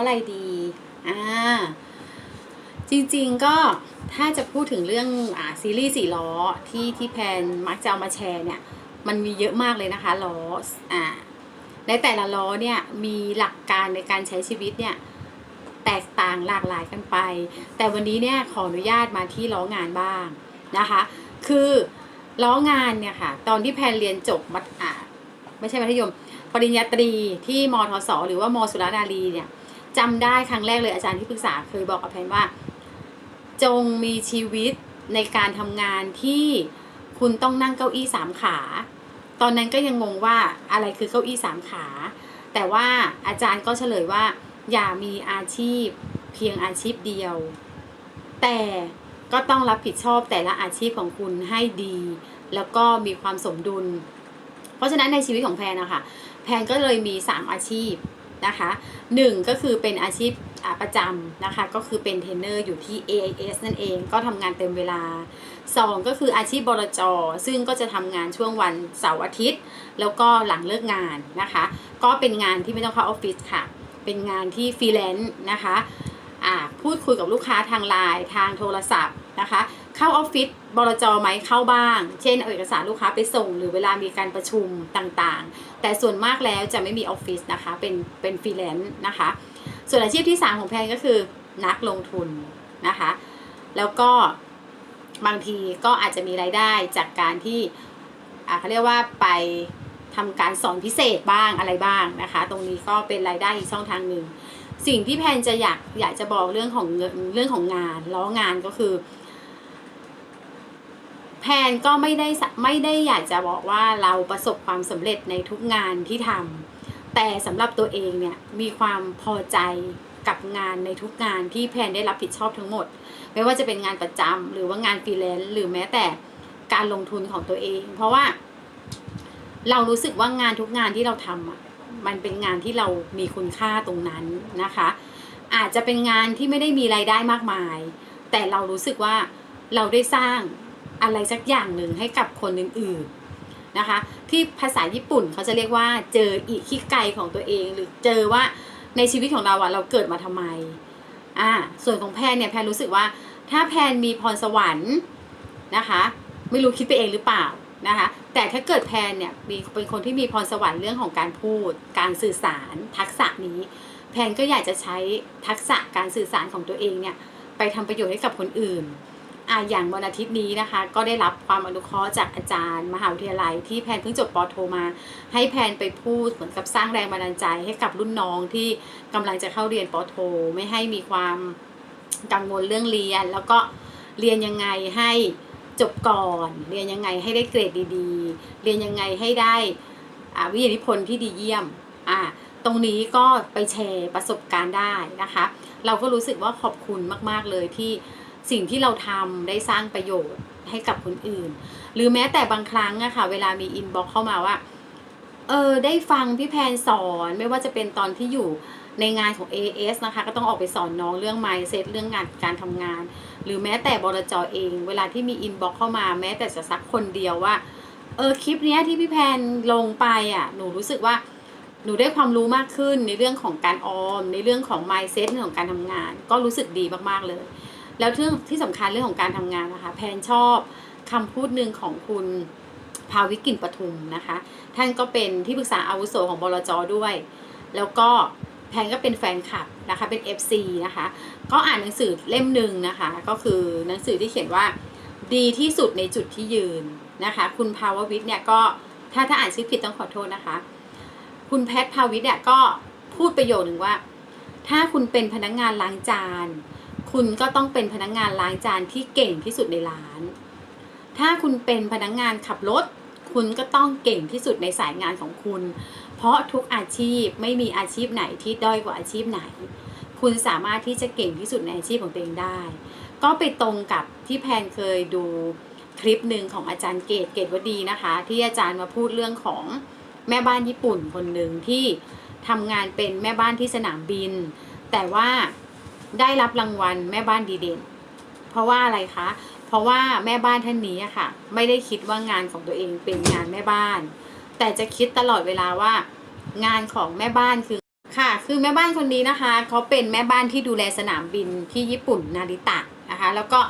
ะอะไรดีอ่าจริงๆก็ถ้าจะพูดถึงเรื่องอ่าซีรีส์สี่ล้อที่ที่แพนมักจะเอามาแชร์เนี่ย มันมีเยอะมากเลยนะคะล้ออ่าในแต่ละล้อเนี่ยมีหลักการในการใช้ชีวิตเนี่ยแตกต่างหลากหลายกันไป แต่วันนี้เนี่ยขออนุญาตมาที่ล้องานบ้างนะคะ คือล้องานเนี่ยค่ะ ตอนที่แพนเรียนจบมัธอ่าไม่ใช่มัธยม ปริญญาตรีที่มทศหรือว่ามสุรานารีเนี่ย จำได้ครั้งแรกเลยอาจารย์ที่ปรึกษาเคยบอกกับแพนว่า จงมีชีวิตในการทำงานที่คุณต้องนั่งเก้าอี้สามขา ตอนนั้นก็ยังงงว่าอะไรคือเก้าอี้สามขา แต่ว่าอาจารย์ก็เฉลยว่า อย่ามีอาชีพเพียงอาชีพเดียว แต่ก็ต้องรับผิดชอบแต่ละอาชีพของคุณให้ดี แล้วก็มีความสมดุล เพราะฉะนั้นในชีวิตของแพนนะคะแพนก็เลยมี 3 อาชีพ นะคะหนึ่งก็คือเป็นอาชีพอาประจำนะคะ ก็คือเป็นเทรนเนอร์อยู่ที่ AIS นั่นเองก็ทำงานเต็มเวลา 2 ก็คืออาชีพบรจซึ่งก็จะทำงานช่วงวันเสาร์อาทิตย์ แล้วก็หลังเลิกงานนะคะ ก็เป็นงานที่ไม่ต้องเข้าออฟฟิศค่ะ เป็นงานที่ฟรีแลนซ์นะคะพูดคุยกับลูกค้าทางไลน์ทางโทรศัพท์ นะคะ เข้าออฟฟิศบรจไหมเข้าบ้าง เช่นเอาเอกสารลูกค้าไปส่ง หรือเวลามีการประชุมต่างๆ แต่ส่วนมากแล้วจะไม่มีออฟฟิศนะคะเป็นเป็นฟรีแลนซ์นะคะ ส่วนอาชีพที่ 3 ของแพนก็คือนักลงทุนนะคะ แล้วก็บางทีก็อาจจะมีรายได้จากการที่เขาเรียกว่าไปทำการสอนพิเศษบ้างอะไรบ้างนะคะ ตรงนี้ก็เป็นรายได้อีกช่องทางหนึ่ง สิ่งที่แพนจะอยากอยากจะบอกเรื่องของเรื่องของงานล้องานก็คือ แพนก็ไม่ได้ไม่ได้อยากจะบอกว่าเราประสบความสำเร็จในทุกงานที่ทำแต่สำหรับตัวเองเนี่ยมีความพอใจกับงานในทุกงานที่แพนได้รับผิดชอบทั้งหมด ไม่ว่าจะเป็นงานประจำหรือว่างานฟรีแลนซ์หรือแม้แต่การลงทุนของตัวเอง เพราะว่า เรารู้สึกว่างานทุกงานที่เราทำอะมันเป็นงานที่เรามีคุณค่าตรงนั้นนะคะ อาจจะเป็นงานที่ไม่ได้มีรายได้มากมาย แต่เรารู้สึกว่าเราได้สร้าง อะไรสักอย่างหนึ่งให้กับคนอื่นๆนะคะ ที่ภาษาญี่ปุ่นเขาจะเรียกว่าเจออีกขี้ไกของตัวเอง หรือเจอว่าในชีวิตของเราอะเราเกิดมาทำไมอ่าส่วนของแพนเนี่ยแพนรู้สึกว่า ถ้าแพนมีพรสวรรค์นะคะ ไม่รู้คิดไปเองหรือเปล่านะคะแต่ถ้าเกิดแพนเนี่ยมีเป็นคนที่มีพรสวรรค์เรื่องของการพูด การสื่อสารทักษะนี้ แพนก็อยากจะใช้ทักษะการสื่อสารของตัวเองเนี่ยไปทำประโยชน์ให้กับคนอื่น ออย่างวันอาทิตย์นี้นะคะ ก็ได้รับความอนุเคราะห์จากอาจารย์ มหาวิทยาลัย ที่แพนเพิ่งจบปอโทมา ให้แพนไปพูดเหมือนกับสร้างแรงบันดาลใจให้กับรุ่นน้องที่กำลังจะเข้าเรียนปอโท ไม่ให้มีความกังวลเรื่องเรียน แล้วก็เรียนยังไงให้จบก่อน เรียนยังไงให้ได้เกรดดีๆ เรียนยังไงให้ได้วิทยานิพนธ์ที่ดีเยี่ยมอ่าตรงนี้ก็ไปแชร์ประสบการณ์ได้นะคะ เราก็รู้สึกว่าขอบคุณมาก ๆ เลยที่ สิ่งที่เราทำได้สร้างประโยชน์ให้กับคนอื่น หรือแม้แต่บางครั้งอะค่ะ เวลามีอินบ็อกเข้ามาว่า เออ ได้ฟังพี่แพนสอนไม่ว่าจะเป็นตอนที่อยู่ในงานของ AS นะคะ ก็ต้องออกไปสอนน้องเรื่อง mindset เรื่องงานการทำงาน หรือแม้แต่บรจเอง เวลาที่มีอินบ็อกเข้ามาแม้แต่จะสักคนเดียวว่า เออ คลิปเนี้ยที่พี่แพนลงไปอะ หนูรู้สึกว่าหนูได้ความรู้มากขึ้นในเรื่องของการออม ในเรื่องของ mindset เรื่องของการทำงาน ก็รู้สึกดีมากๆเลย แล้วเรื่องที่สำคัญเรื่องของการทำงานนะคะแพนชอบคำพูดหนึ่งของคุณภาวิกินปทุมนะคะ ท่านก็เป็นที่ปรึกษาอาวุโสของบลจด้วย แล้วก็แพนก็เป็นแฟนคลับนะคะเป็น FC นะคะ ก็อ่านหนังสือเล่มหนึ่งนะคะ ก็คือหนังสือที่เขียนว่าดีที่สุดในจุดที่ยืนนะคะ คุณภาววิทย์เนี่ยก็ถ้าถ้าอ่านชื่อผิดต้องขอโทษนะคะ คุณแพทภาวิทย์เนี่ยก็พูดประโยชน์หนึ่งว่า ถ้าคุณเป็นพนักงานล้างจาน คุณก็ต้องเป็นพนักงานล้างจานที่เก่งที่สุดในร้าน ถ้าคุณเป็นพนักงานขับรถ คุณก็ต้องเก่งที่สุดในสายงานของคุณ เพราะทุกอาชีพไม่มีอาชีพไหนที่ด้อยกว่าอาชีพไหน คุณสามารถที่จะเก่งที่สุดในอาชีพของตัวเองได้ ก็ไปตรงกับที่แพนเคยดูคลิปหนึ่งของอาจารย์เกตเกตวดีนะคะ ที่อาจารย์มาพูดเรื่องของแม่บ้านญี่ปุ่นคนหนึ่งที่ทำงานเป็นแม่บ้านที่สนามบิน แต่ว่า ได้รับรางวัลแม่บ้านดีเด่น เพราะว่าอะไรคะ เพราะว่าแม่บ้านท่านนี้ค่ะ ไม่ได้คิดว่างานของตัวเองเป็นงานแม่บ้าน แต่จะคิดตลอดเวลาว่า งานของแม่บ้านคือค่ะ คือแม่บ้านคนนี้นะคะเขาเป็นแม่บ้านที่ดูแลสนามบินที่ญี่ปุ่นนาริตะนะคะ แล้วก็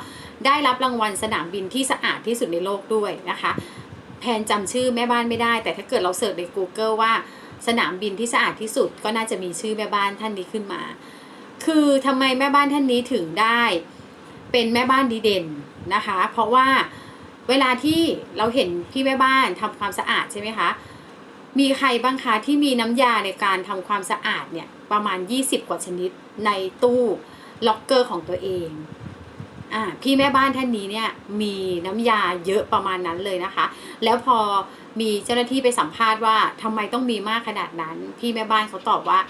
ได้รับรางวัลสนามบินที่สะอาดที่สุดในโลกด้วยนะคะ แพนจำชื่อแม่บ้านไม่ได้ แต่ถ้าเกิดเราเสิร์ชใน Google ว่าสนามบินที่สะอาดที่สุดก็น่าจะมีชื่อแม่บ้านท่านนี้ขึ้นมา คือทำไมแม่บ้านท่านนี้ถึงได้เป็นแม่บ้านดีเด่นนะคะ เพราะว่าเวลาที่เราเห็นพี่แม่บ้านทำความสะอาดใช่ไหมคะ มีใครบ้างคะที่มีน้ำยาในการทำความสะอาดเนี่ยประมาณ 20 กว่าชนิดในตู้ล็อกเกอร์ของตัวเองอ่าพี่แม่บ้านท่านนี้เนี่ยมีน้ำยาเยอะประมาณนั้นเลยนะคะ แล้วพอมีเจ้าหน้าที่ไปสัมภาษณ์ว่าทำไมต้องมีมากขนาดนั้น พี่แม่บ้านเขาตอบว่า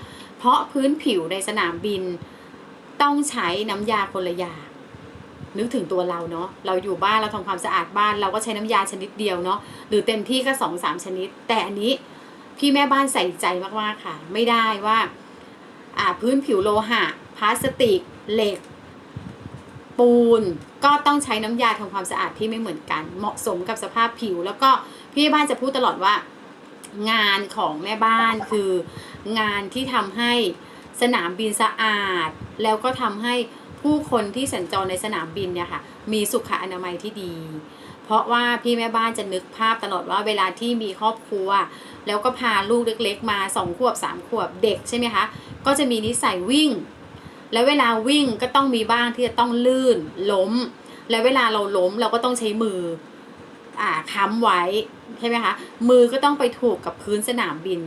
เพราะพื้นผิวในสนามบินต้องใช้น้ำยาคนละอย่างนึกถึงตัวเราเนาะ เราอยู่บ้านเราทำความสะอาดบ้านเราก็ใช้น้ำยาชนิดเดียวเนาะ หรือเต็มที่ก็สองสามชนิด แต่อันนี้พี่แม่บ้านใส่ใจมากๆค่ะ ไม่ได้ว่าอ่าพื้นผิวโลหะพลาสติกเหล็ก ปูนก็ต้องใช้น้ำยาทำความสะอาดที่ไม่เหมือนกัน เหมาะสมกับสภาพผิว แล้วก็พี่แม่บ้านจะพูดตลอดว่า งานของแม่บ้านคืองานที่ทำให้สนามบินสะอาด แล้วก็ทำให้ผู้คนที่สัญจรในสนามบินเนี่ยค่ะมีสุขอนามัยที่ดี เพราะว่าพี่แม่บ้านจะนึกภาพตลอดว่าเวลาที่มีครอบครัว แล้วก็พาลูกเล็กๆ มาสองขวบสามขวบเด็กใช่ไหมคะก็จะมีนิสัยวิ่ง แล้วเวลาวิ่งก็ต้องมีบ้างที่จะต้องลื่นล้ม แล้วเวลาเราล้มเราก็ต้องใช้มือ ค้ำไว้ใช่ไหมคะมือก็ต้องไปถูกกับพื้นสนามบิน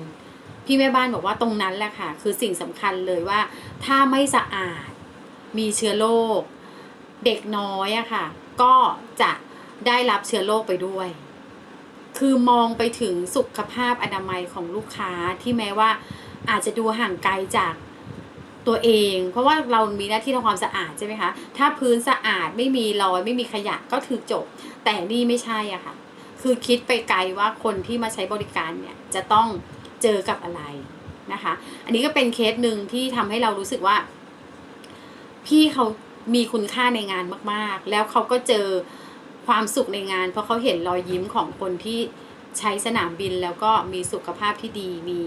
พี่แม่บ้านบอกว่าตรงนั้นแหละค่ะ คือสิ่งสำคัญเลยว่า ถ้าไม่สะอาดมีเชื้อโรคเด็กน้อยอะค่ะ ก็จะได้รับเชื้อโรคไปด้วย คือมองไปถึงสุขภาพอนามัยของลูกค้าที่แม้ว่าอาจจะดูห่างไกลจาก ตัวเอง เพราะว่าเรามีหน้าที่ทำความสะอาดใช่ไหมคะ ถ้าพื้นสะอาดไม่มีรอยไม่มีขยะก็คือจบ แต่นี่ไม่ใช่อะค่ะ คือคิดไปไกลว่าคนที่มาใช้บริการเนี่ยจะต้องเจอกับอะไรนะคะ อันนี้ก็เป็นเคสหนึ่งที่ทำให้เรารู้สึกว่า พี่เขามีคุณค่าในงานมาก ๆ แล้วเขาก็เจอความสุขในงาน เพราะเขาเห็นรอยยิ้มของคนที่ใช้สนามบินแล้วก็มีสุขภาพที่ดี มี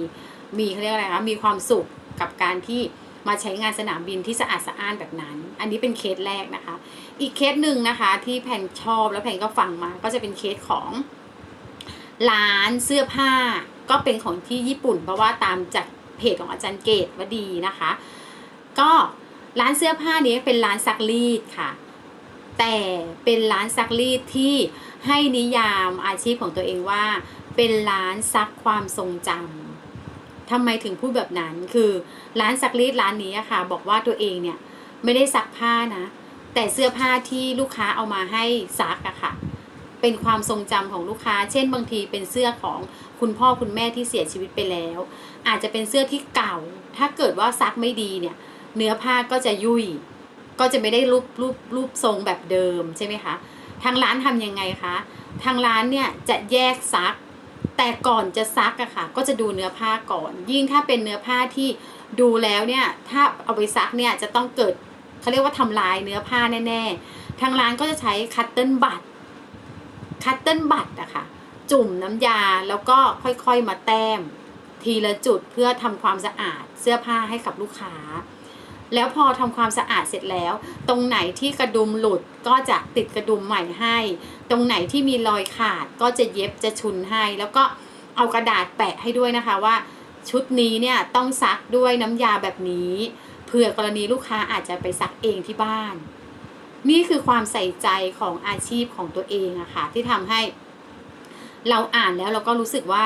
มีเขาเรียกอะไรคะมีความสุขกับการที่ มาใช้งานสนามบินที่สะอาดสะอ้านแบบนั้น อันนี้เป็นเคสแรกนะคะ อีกเคสหนึ่งนะคะที่แพนชอบแล้วแพนก็ฟังมาก็จะเป็นเคสของร้านเสื้อผ้าก็เป็นของที่ญี่ปุ่น เพราะว่าตามจากเพจของอาจารย์เกตวดีนะคะ ก็ร้านเสื้อผ้านี้เป็นร้านซักรีดค่ะ แต่เป็นร้านซักรีดที่ให้นิยามอาชีพของตัวเองว่า เป็นร้านซักความทรงจำ ทำไมถึงพูดแบบนั้น คือร้านซักรีดร้านนี้อะค่ะ บอกว่าตัวเองเนี่ยไม่ได้ซักผ้านะ แต่เสื้อผ้าที่ลูกค้าเอามาให้ซักอะค่ะ เป็นความทรงจำของลูกค้า เช่น บางทีเป็นเสื้อของคุณพ่อคุณแม่ที่เสียชีวิตไปแล้ว อาจจะเป็นเสื้อที่เก่า ถ้าเกิดว่าซักไม่ดีเนี่ย เนื้อผ้าก็จะยุ่ย ก็จะไม่ได้รูปรูปรูปทรงแบบเดิมใช่ไหมคะ ทางร้านทำยังไงคะ ทางร้านเนี่ยจะแยกซัก แต่ก่อนจะซักอะค่ะ ก็จะดูเนื้อผ้าก่อน ยิ่งถ้าเป็นเนื้อผ้าที่ดูแล้วเนี่ย ถ้าเอาไปซักเนี่ยจะต้องเกิดเขาเรียกว่าทำลายเนื้อผ้าแน่ๆ ทางร้านก็จะใช้คัตเติลบัตคัตเติลบัตอะค่ะ จุ่มน้ำยาแล้วก็ค่อยๆมาแต้ม ทีละจุดเพื่อทำความสะอาดเสื้อผ้าให้กับลูกค้า แล้วพอทำความสะอาดเสร็จแล้ว ตรงไหนที่กระดุมหลุดก็จะติดกระดุมใหม่ให้ ตรงไหนที่มีรอยขาดก็จะเย็บจะชุนให้ แล้วก็เอากระดาษแปะให้ด้วยนะคะว่า ชุดนี้เนี่ยต้องซักด้วยน้ำยาแบบนี้เผื่อกรณีลูกค้าอาจจะไปซักเองที่บ้าน นี่คือความใส่ใจของอาชีพของตัวเองอะค่ะที่ทำให้เราอ่านแล้วเราก็รู้สึกว่า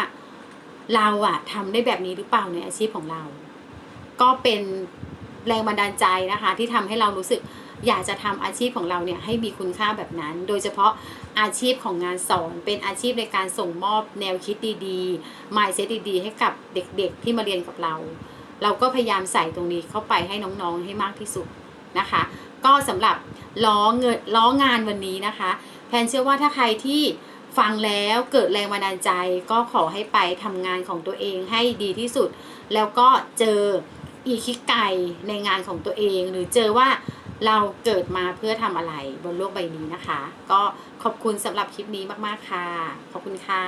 เราอะทำได้แบบนี้หรือเปล่าในอาชีพของเรา ก็เป็น แรงบันดาลใจนะคะ ที่ทำให้เรารู้สึกอยากจะทำอาชีพของเราเนี่ยให้มีคุณค่าแบบนั้น โดยเฉพาะอาชีพของงานสอนเป็นอาชีพในการส่งมอบแนวคิดดีๆ mindset ดีๆ ให้กับเด็กๆ ที่มาเรียนกับเรา เราก็พยายามใส่ตรงนี้เข้าไปให้น้องๆให้มากที่สุดนะคะ ก็สำหรับล้อเงินล้องานวันนี้นะคะ แพนเชื่อว่าถ้าใครที่ฟังแล้วเกิดแรงบันดาลใจก็ขอให้ไปทำงานของตัวเองให้ดีที่สุด แล้วก็เจอ อีคิไกในงานของตัวเอง หรือเจอว่าเราเกิดมาเพื่อทำอะไรบนโลกใบนี้นะคะ ก็ขอบคุณสำหรับคลิปนี้มาก ๆ ค่ะ ขอบคุณค่ะ